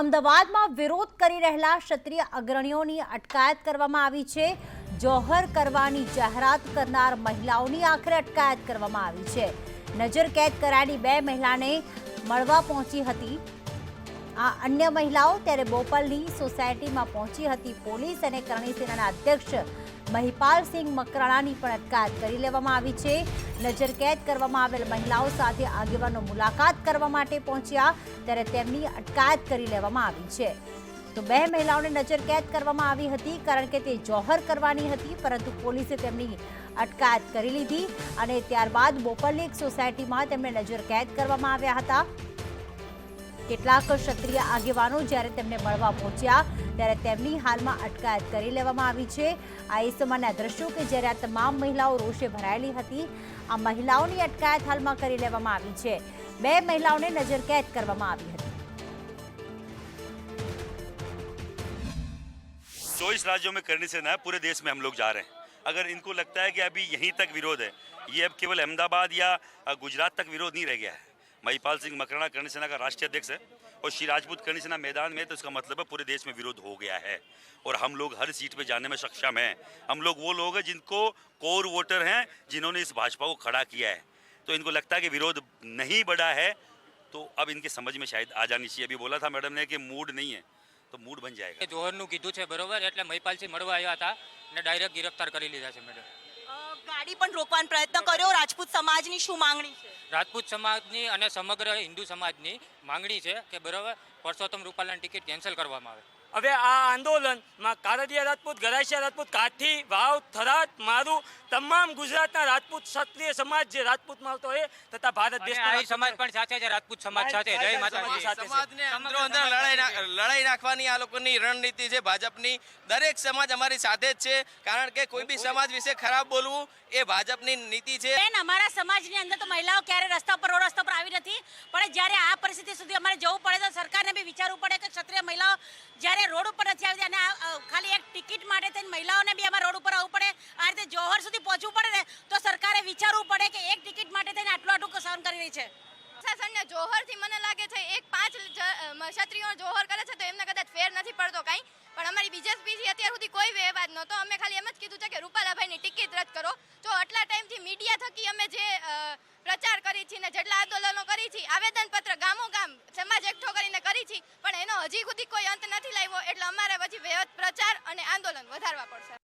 અમદાવાદમાં વિરોધ કરી રહેલા ક્ષત્રિય અગ્રણીઓની અટકાયત કરવામાં આવી છે. જોહર કરવાની જાહેરાત કરનાર મહિલાઓની આખરે અટકાયત કરવામાં આવી છે. નજર કેદ કરાયેલી બે મહિલાને મળવા પહોંચી હતી. આ અન્ય મહિલાઓ ત્યારે બોપલની સોસાયટીમાં પહોંચી હતી. પોલીસ અને કરણી સેનાના અધ્યક્ષ મહિપાલસિંહ મકરાણાની પણ અટકાયત કરી લેવામાં આવી છે. નજર કેદ કરવામાં આવેલ મહિલાઓ સાથે આગેવાનો મુલાકાત કરવા માટે પહોંચ્યા ત્યારે તેમની અટકાયત કરી લેવામાં આવી છે. તો બે મહિલાઓને નજર કેદ કરવામાં આવી હતી કારણ કે તે જોહર કરવાની હતી, પરંતુ પોલીસે તેમની અટકાયત કરી લીધી અને ત્યારબાદ બોપલની એક સોસાયટીમાં નજર કેદ કરવામાં આવ્યા હતા. કેટલાક ક્ષત્રિય આગેવાનો જ્યારે તેમને મળવા પહોંચ્યા ત્યારે તેમની હાલમાં અટકાયત કરી લેવામાં આવી છે આ એ સમયના દ્રશ્યો કે જ્યારે આ તમામ મહિલાઓ રોષે ભરાયેલી હતી આ મહિલાઓની અટકાયત હાલમાં કરી લેવામાં આવી છે બે મહિલાઓને નજર કેદ કરવામાં આવી હતી चौबीस राज्यों में करने से ना पूरे देश में हम लोग जा रहे हैं अगर इनको लगता है कि अभी यहीं तक विरोध है ये अब केवल अहमदाबाद या अ, गुजरात तक विरोध नहीं रह गया है महिपाल सिंह मकराना कर्ण सेना का राष्ट्रीय अध्यक्ष है और श्री राजपूत कर्ण सेना मैदान में है, तो इसका मतलब है पूरे देश में विरोध हो गया है और हम लोग हर सीट पे जाने में सक्षम हैं हम लोग वो लोग हैं जिनको कोर वोटर हैं जिन्होंने इस भाजपा को खड़ा किया है तो इनको लगता है कि विरोध नहीं बढ़ा है तो अब इनके समझ में शायद आ जानी चाहिए अभी बोला था मैडम ने कि मूड नहीं है तो मूड बन जाएगा એ જોહરનું કીધું છે બરોબર એટલે મહિપાલસિંહ મળવા આવ્યા હતા ને ડાયરેક્ટ ગિરફ્તાર કરી લીધા છે મેડમ અ, ગાડી પણ રોકવાનો પ્રયત્ન કર્યો. રાજપૂત સમાજની શું માંગણી છે? રાજપૂત સમાજની અને સમગ્ર હિન્દુ સમાજની માંગણી છે કે બરાબર પરસોત્તમ રૂપાલાની ટિકિટ કેન્સલ કરવામાં આવે. હવે આ આંદોલનમાં કારડિયા રાજપૂત ગરાસિયા રાજપૂત કાઠી વાવ થરાદ મારું તમામ ગુજરાતના રાજપૂત ક્ષત્રિય સમાજ જે રાજપૂતમાં આવતો એ તથા ભારત દેશના સમાજ પણ સાથે છે રાજપૂત સમાજ સાથે. જય માતાજી. સાથે લડાઈ લડાઈ નાખવાની આ લોકોની રણનીતિ છે ભાજપની. દરેક સમાજ અમારી સાથે જ છે કારણ કે કોઈ બી સમાજ વિશે ખરાબ બોલવું એ ભાજપની નીતિ છે. બેન અમારા સમાજની અંદર તો મહિલાઓ ક્યારે રસ્તા પર રોડ રસ્તા પર આવી નથી. પણ જ્યારે આ પરિસ્થિતિ સુધી અમારે જવું પડે તો સરકારને બી વિચારવું પડે જ્યારે રોડ ઉપર નથી આવતી અને ખાલી એક ટિકિટ માટે થઈને મહિલાઓને બી અમારા રોડ ઉપર આવવું પડે, આ રીતે જોહર સુધી પહોંચવું પડે ને, તો સરકારે વિચારવું પડે કે એક ટિકિટ માટે થઈને આટલું આટલું સહન કરી રહી છે. પ્રશાસનને જોહરથી મને લાગે છે એક પાંચ ક્ષત્રિયો જોહર કરે છે તો એમને કદાચ ફેર નથી પડતો કાંઈ. પણ અમારી બીજેપીથી અત્યાર સુધી કોઈ વ્યવહાર નહોતો. અમે ખાલી એમ જ કીધું છે કે રૂપાલાભાઈની ટિકિટ રદ કરો. જો આટલા ટાઈમથી મીડિયા થકી અમે જે પ્રચાર કરી છીએ ને જેટલા આંદોલનો કરી છીએ, આવેદનપત્ર ગામો ગામ સમાજ એકઠો કરીને કરી છે પણ એનો હજી સુધી કોઈ અંત નથી લાવ્યો એટલે અમારે પછી વૃહદ પ્રચાર અને વધારવા પડશે.